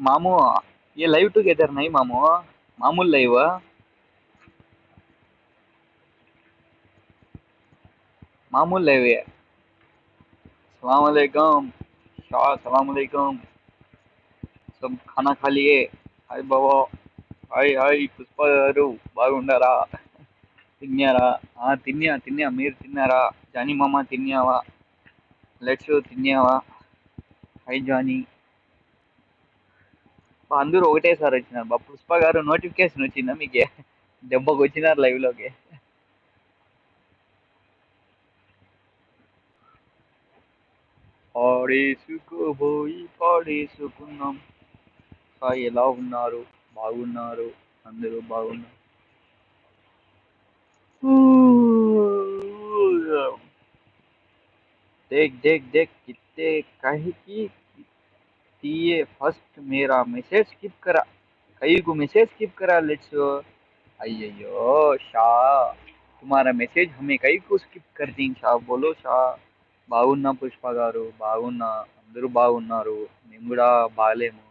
मामू ये live together नहीं मामू मामूल लाइव मामूल लाइव है सलाम अलैकुम शाह सलाम अलैकुम सब खाना खा लिए హాయ్ బాబా హాయ్ హాయ్ పుష్ప గారు బాగుండారా తిన్నారా ఆ, తిన్నా తిన్నా మీరు తిన్నారా జానీ మామ తిన్నావా లెట్స్ తిన్నావా హాయ్ జానీ బా, అందరూ ఒకటేసారి వచ్చినారు బా పుష్ప గారు నోటిఫికేషన్ వచ్చిందా మీకు దెబ్బకు వచ్చినారు లైవ్ లోకి పాడేసుకోబోయి పాడేసుకున్నాం హాయ్ ఎలా ఉన్నారు బాగున్నారు అందరూ బాగున్నారు देख देख देख कितने कहे की दिए फर्स्ट मेरा मैसेज स्किप करा कई को मैसेज स्किप करा लेट्स అయ్యయ్యో షా तुम्हारा मैसेज हमें कई को స్కిప్ कर दी షా బోలో షా బాగున్నా పుష్ప గారు బాగున్నా అందరూ బాగున్నారు మేము కూడా బాగలేము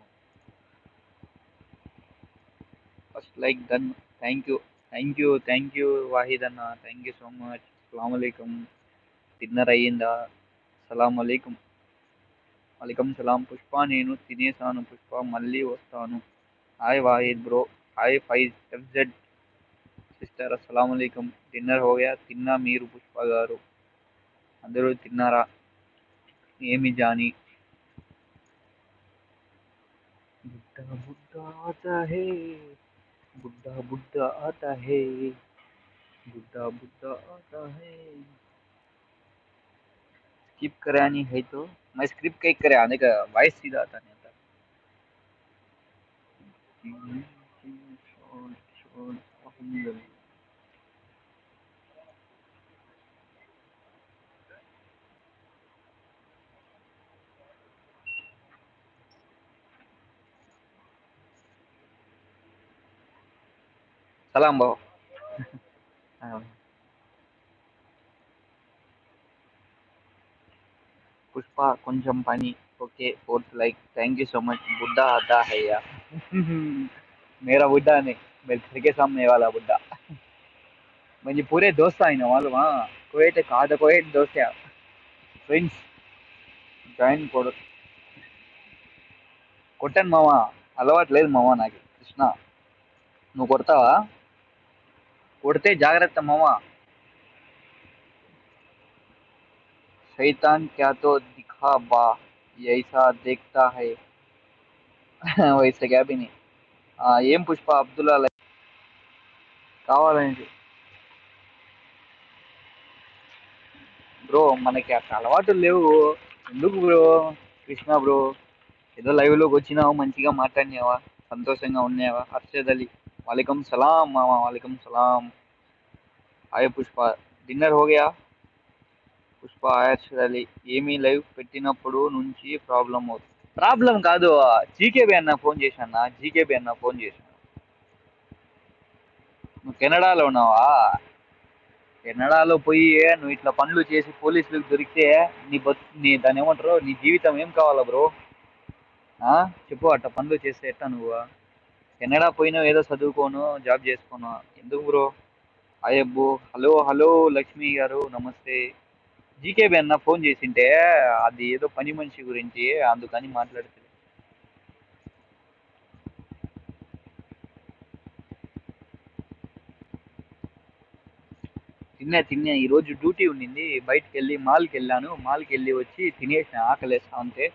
first like done thank you thank you thank you Wahid అన్న థ్యాంక్ యూ సో మచ్ అస్సలం అలైకుం డిన్నర్ అయ్యిందా సలాం అలైకుం అలైకుం సలాం పుష్ప నేను తినేసాను పుష్ప మళ్ళీ వస్తాను hi Wahid bro hi five FZ sister అస్సలం అలైకుం డిన్నర్ హోయా తిన్నా మీరు పుష్ప గారు అందరూ తిన్నారా ఏమి జాని బుడ్డా బుడ్డా ఆతా హే बुढ़ा बुढ़ा आता है बुढ़ा बुढ़ा आता है स्किप करानी है तो मैं स्क्रिप्ट कहीं करे आने का वॉइस सीधा आता नहीं आता। सलाम भाव हाँ। पुष्पा కొంచెం పని okay fourth like thank you so much बुड्ढा आता है यार मेरा बुड्ढा नहीं मेरे घर के सामने वाला बुड्ढा म्हणजे पूरे दोस्त आहे ना मालूम हाँ कोएट కాదు కోయేట్ దోస్త్ ఫ్రెండ్స్ జాయిన్ కొడు కొట్టాను మామ అలవాటు లేదు మామ నాకు కృష్ణ నువ్వు కొడతావా కొడితే జాగ్రత్త మామ शैतान क्या तो दिखा बा ऐसा देखता है वैसे क्या भी नहीं ఆ, ఏం పుష్ప అబ్దుల్లా లై- కావాలండి బ్రో మనకి అట్లా అలవాటు లేవు ఎందుకు బ్రో కృష్ణ బ్రో ఏదో లైవ్ లోకి వచ్చినావు మంచిగా మాట్లాడినావా సంతోషంగా ఉన్నావా హర్షద్ అలీ వాలేకం సలాం మామ వాలేకం సలాం హాయ్ పుష్ప డిన్నర్ హో గయా పుష్ప హర్షద్ అలీ ఏమీ లైవ్. పెట్టినప్పుడు నుంచి ప్రాబ్లం అవుతుంది. ప్రాబ్లం కాదు జీకేబీ అన్న ఫోన్ చేశాను? జీకేబీ అన్న ఫోన్ చేశాను? నువ్వు కెనడాలో ఉన్నావా? కెనడాలో పోయి నువ్వు ఇట్లా పనులు చేసి పోలీసులకు దొరికితే నీ బతు నీ దాని ఏమంటారు? నీ జీవితం ఏం కావాలా బ్రో ఆ? చెప్పు అట్లా పనులు చేస్తే ఎట్టా నువ్వు? కెనడా పోయినా ఏదో చదువుకోను జాబ్ చేసుకోను. ఎందుకు బ్రో అయ్యబ్బు హలో హలో లక్ష్మి గారు నమస్తే. జీకేబీ అన్న ఫోన్ చేసింటే అది ఏదో పని మనిషి గురించి అందుకని మాట్లాడుతుంది. తిన్నా తిన్నా. ఈరోజు డ్యూటీ ఉండింది. బయటకు వెళ్ళి మాల్కి వెళ్ళాను మాల్కి వెళ్ళి వచ్చి తినేసిన ఆకలేస్తా ఉంటే.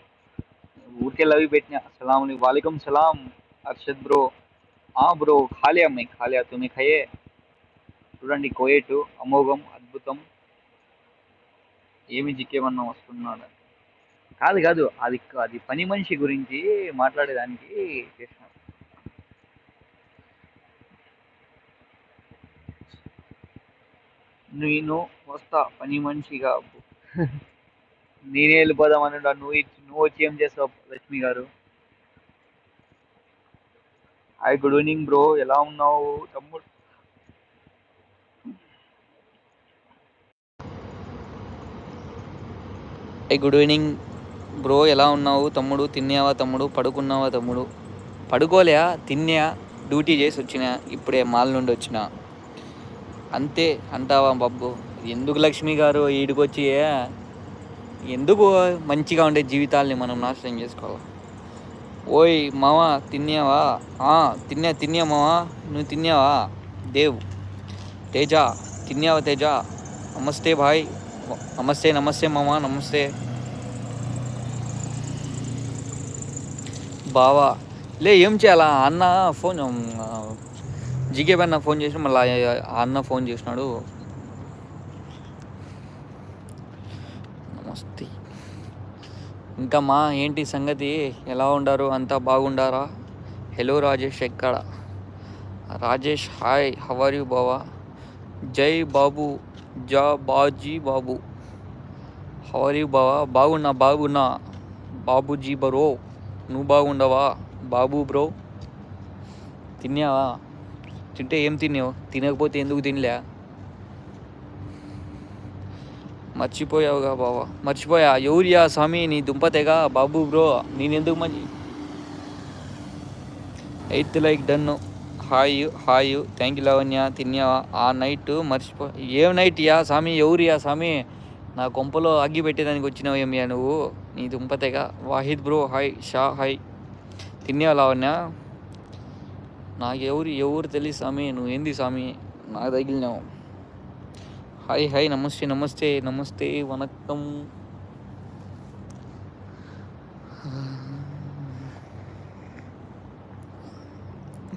ఊరికే లవి పెట్టిన. సలాం వాలేకం సలాం. అర్షద్ బ్రో. ఆ బ్రో ఖాళీ అమ్మాయి ఖాళీ తుమి ఖయే. చూడండి కోయేటు అమోఘం అద్భుతం. ఏమి జిక్కేమన్నా వస్తున్నాడు? కాదు కాదు అది అది పని మనిషి గురించి మాట్లాడేదానికి చేసిన నేను వస్తా పని మనిషిగా నేనే వెళ్ళిపోదామని నువ్వు ఇచ్చి- నువ్వు వచ్చి ఏం చేస్తావు లక్ష్మి గారు? హాయ్ గుడ్ ఈవినింగ్ బ్రో ఎలా ఉన్నావు తమ్ముడు? ఏ గుడ్ ఈవినింగ్ బ్రో ఎలా ఉన్నావు? తమ్ముడు తిన్నావా తమ్ముడు? పడుకున్నావా తమ్ముడు? పడుకోలే తిన్నా? డ్యూటీ చేసి వచ్చిన? ఇప్పుడే మాల్ నుండి వచ్చిన. అంతే అంటావా బాబు? ఎందుకు లక్ష్మి గారు ఈడికొచ్చి ఎందుకు మంచిగా ఉండే జీవితాల్ని మనం నాశనం చేసుకోవాలి? ఓయ్ మామ తిన్నావా? తిన్నా తిన్నా మామ నువ్వు తిన్నావా? దేవ్. తేజ. తిన్నావా తేజ? నమస్తే భాయ్ నమస్తే నమస్తే మామ నమస్తే. బావా లే ఏం చేయాలా? అన్న ఫోన్ జికే అన్న ఫోన్ చేసిన మళ్ళీ ఆ అన్న ఫోన్ చేసినాడు. నమస్తే. ఇంకా మా ఏంటి సంగతి? ఎలా ఉండారు? అంతా బాగుండారా? హలో రాజేష్ ఎక్కడ? రాజేష్ హాయ్ హవర్ యూ బావా? జై బాబు. జా బాజీ బాబు. హవర్ యూ బావా? బాగున్నా బాగున్నా. బాబుజీ బరో నువ్వు బాగుండవా? బాబు బ్రో. తిన్నావా? తింటే ఏం తిన్నావు? తినకపోతే ఎందుకు తినలే? మర్చిపోయావుగా బావా. మర్చిపోయా. ఎవరియా స్వామి నీ దుంపతేగా బాబు బ్రో. నేనెందుకు మంచి eighth like done hi hi thank you Lavanya తిన్నావా ఆ నైట్ మర్చిపో ఏం నైట్ యా స్వామి ఎవరియా స్వామి నా కొంపలో అగ్గి పెట్టేదానికి వచ్చినావు ఏమియా నువ్వు? నీ దుంపతేగా. Wahid bro hi Shah hi. తిన్నావా లావణ్య. నాకు ఎవరు ఎవరు తెలియదు స్వామి నువ్వు ఏంది స్వామి నాకు తగిలినావు. హాయ్ హాయ్ నమస్తే నమస్తే నమస్తే వనక్కం.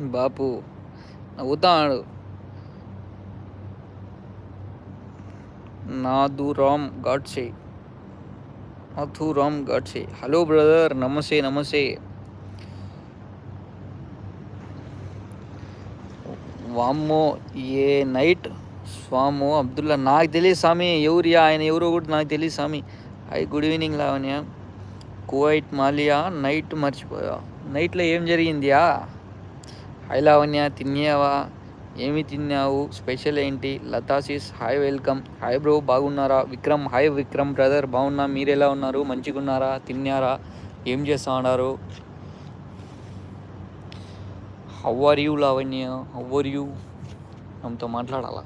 బాపు నవ్వుతాడు. నాదురామ్ గాడ్సే నాథురామ్ గాడ్సే. హలో బ్రదర్ నమస్తే నమస్తే. వామ్మో ఏ నైట్? స్వాము అబ్దుల్లా నాకు తెలియదు స్వామి ఎవరియా ఆయన ఎవరో కూడా నాకు తెలియదు స్వామి. I good evening Lavanya. Kuwait Malia night మర్చిపోయా. నైట్లో ఏం జరిగిందియా హాయ్ లావణ్య తిన్నావా ఏమి తిన్నావు స్పెషల్ ఏంటి Latha sis hi welcome hi bro బాగున్నారా విక్రమ్ హాయ్ విక్రమ్ బ్రదర్ బాగున్నా మీరు ఎలా ఉన్నారు మంచిగా ఉన్నారా తిన్నారా ఏం చేస్తా ఉన్నారు how are you Lavanya how are you ఆమెతో మాట్లాడాలా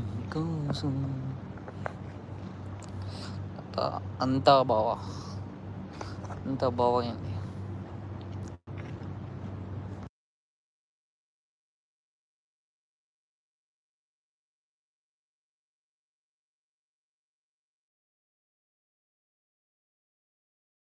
ఇంకోసం అంతా అంతా బావా అంతా బావా